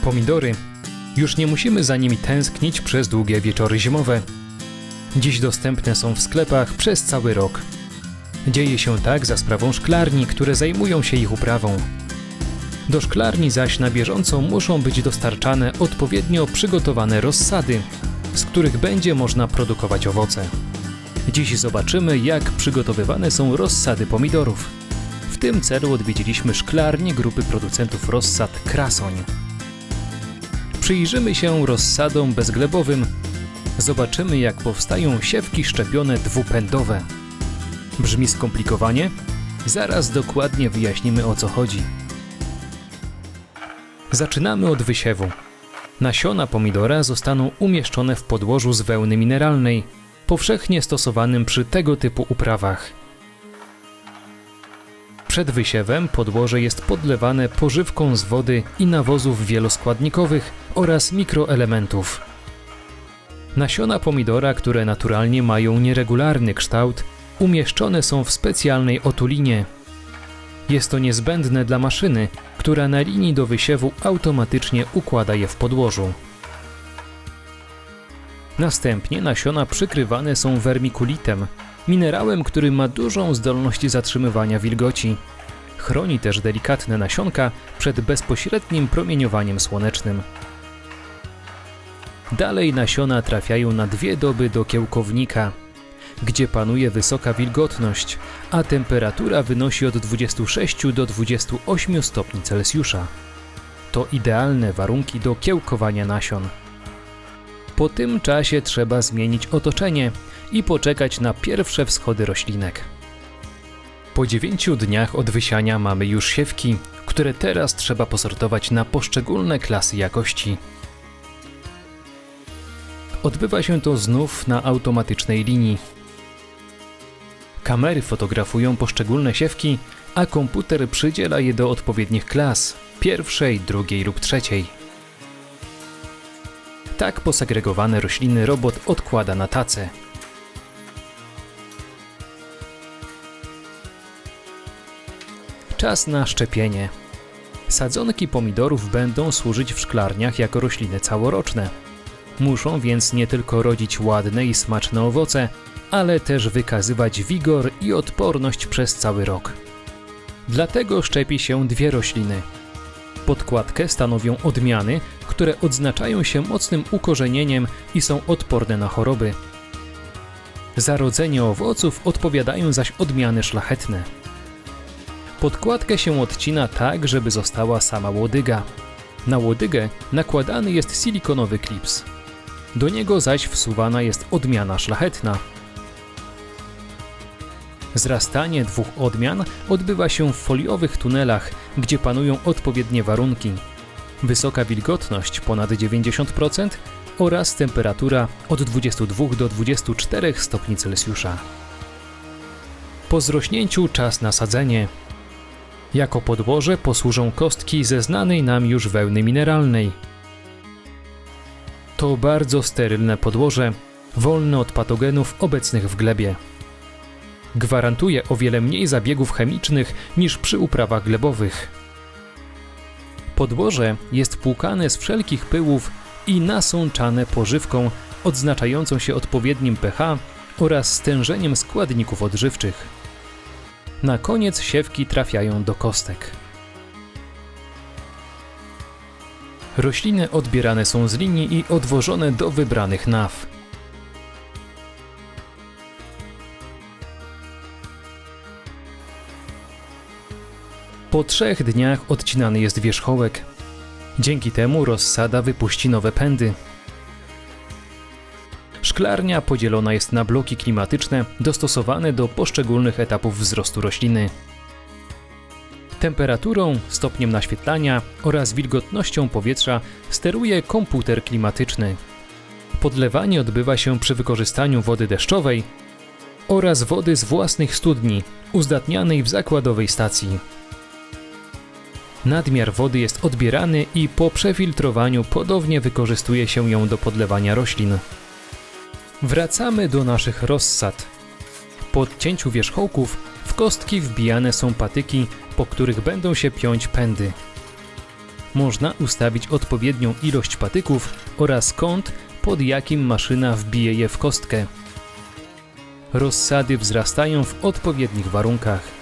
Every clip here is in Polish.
Pomidory. Już nie musimy za nimi tęsknić przez długie wieczory zimowe. Dziś dostępne są w sklepach przez cały rok. Dzieje się tak za sprawą szklarni, które zajmują się ich uprawą. Do szklarni zaś na bieżąco muszą być dostarczane odpowiednio przygotowane rozsady, z których będzie można produkować owoce. Dziś zobaczymy, jak przygotowywane są rozsady pomidorów. W tym celu odwiedziliśmy szklarnię grupy producentów rozsad Krasoń. Przyjrzymy się rozsadom bezglebowym. Zobaczymy, jak powstają siewki szczepione dwupędowe. Brzmi skomplikowanie? Zaraz dokładnie wyjaśnimy o co chodzi. Zaczynamy od wysiewu. Nasiona pomidora zostaną umieszczone w podłożu z wełny mineralnej, powszechnie stosowanym przy tego typu uprawach. Przed wysiewem podłoże jest podlewane pożywką z wody i nawozów wieloskładnikowych oraz mikroelementów. Nasiona pomidora, które naturalnie mają nieregularny kształt, umieszczone są w specjalnej otulinie. Jest to niezbędne dla maszyny, która na linii do wysiewu automatycznie układa je w podłożu. Następnie nasiona przykrywane są wermikulitem, minerałem, który ma dużą zdolność zatrzymywania wilgoci. Chroni też delikatne nasionka przed bezpośrednim promieniowaniem słonecznym. Dalej nasiona trafiają na dwie doby do kiełkownika, gdzie panuje wysoka wilgotność, a temperatura wynosi od 26 do 28 stopni Celsjusza. To idealne warunki do kiełkowania nasion. Po tym czasie trzeba zmienić otoczenie i poczekać na pierwsze wschody roślinek. Po dziewięciu dniach od wysiania mamy już siewki, które teraz trzeba posortować na poszczególne klasy jakości. Odbywa się to znów na automatycznej linii. Kamery fotografują poszczególne siewki, a komputer przydziela je do odpowiednich klas pierwszej, drugiej lub trzeciej. Tak posegregowane rośliny robot odkłada na tacę. Czas na szczepienie. Sadzonki pomidorów będą służyć w szklarniach jako rośliny całoroczne. Muszą więc nie tylko rodzić ładne i smaczne owoce, ale też wykazywać wigor i odporność przez cały rok. Dlatego szczepi się dwie rośliny. Podkładkę stanowią odmiany, które odznaczają się mocnym ukorzenieniem i są odporne na choroby. Za rodzenie owoców odpowiadają zaś odmiany szlachetne. Podkładkę się odcina tak, żeby została sama łodyga. Na łodygę nakładany jest silikonowy klips. Do niego zaś wsuwana jest odmiana szlachetna. Zrastanie dwóch odmian odbywa się w foliowych tunelach, gdzie panują odpowiednie warunki. Wysoka wilgotność ponad 90% oraz temperatura od 22 do 24 stopni Celsjusza. Po zrośnięciu czas na sadzenie. Jako podłoże posłużą kostki ze znanej nam już wełny mineralnej. To bardzo sterylne podłoże, wolne od patogenów obecnych w glebie. Gwarantuje o wiele mniej zabiegów chemicznych niż przy uprawach glebowych. Podłoże jest płukane z wszelkich pyłów i nasączane pożywką odznaczającą się odpowiednim pH oraz stężeniem składników odżywczych. Na koniec siewki trafiają do kostek. Rośliny odbierane są z linii i odwożone do wybranych naw. Po trzech dniach odcinany jest wierzchołek. Dzięki temu rozsada wypuści nowe pędy. Szklarnia podzielona jest na bloki klimatyczne dostosowane do poszczególnych etapów wzrostu rośliny. Temperaturą, stopniem naświetlania oraz wilgotnością powietrza steruje komputer klimatyczny. Podlewanie odbywa się przy wykorzystaniu wody deszczowej oraz wody z własnych studni, uzdatnianej w zakładowej stacji. Nadmiar wody jest odbierany i po przefiltrowaniu ponownie wykorzystuje się ją do podlewania roślin. Wracamy do naszych rozsad. Po odcięciu wierzchołków w kostki wbijane są patyki, po których będą się piąć pędy. można ustawić odpowiednią ilość patyków oraz kąt, pod jakim maszyna wbije je w kostkę. Rozsady wzrastają w odpowiednich warunkach.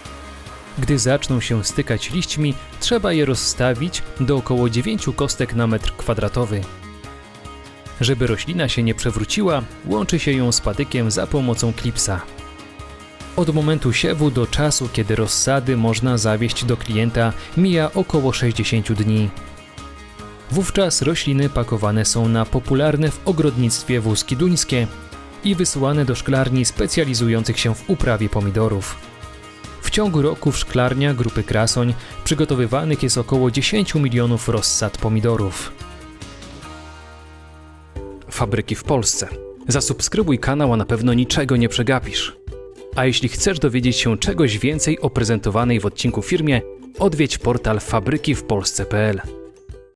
Gdy zaczną się stykać liśćmi, trzeba je rozstawić do około 9 kostek na metr kwadratowy. Żeby roślina się nie przewróciła, łączy się ją z patykiem za pomocą klipsa. Od momentu siewu do czasu, kiedy rozsady można zawieźć do klienta, mija około 60 dni. Wówczas rośliny pakowane są na popularne w ogrodnictwie wózki duńskie i wysyłane do szklarni specjalizujących się w uprawie pomidorów. Ciągu roku w szklarniach grupy Krasoń przygotowywanych jest około 10 milionów rozsad pomidorów. Fabryki w Polsce. Zasubskrybuj kanał, a na pewno niczego nie przegapisz. A jeśli chcesz dowiedzieć się czegoś więcej o prezentowanej w odcinku firmie, odwiedź portal fabrykiwpolsce.pl.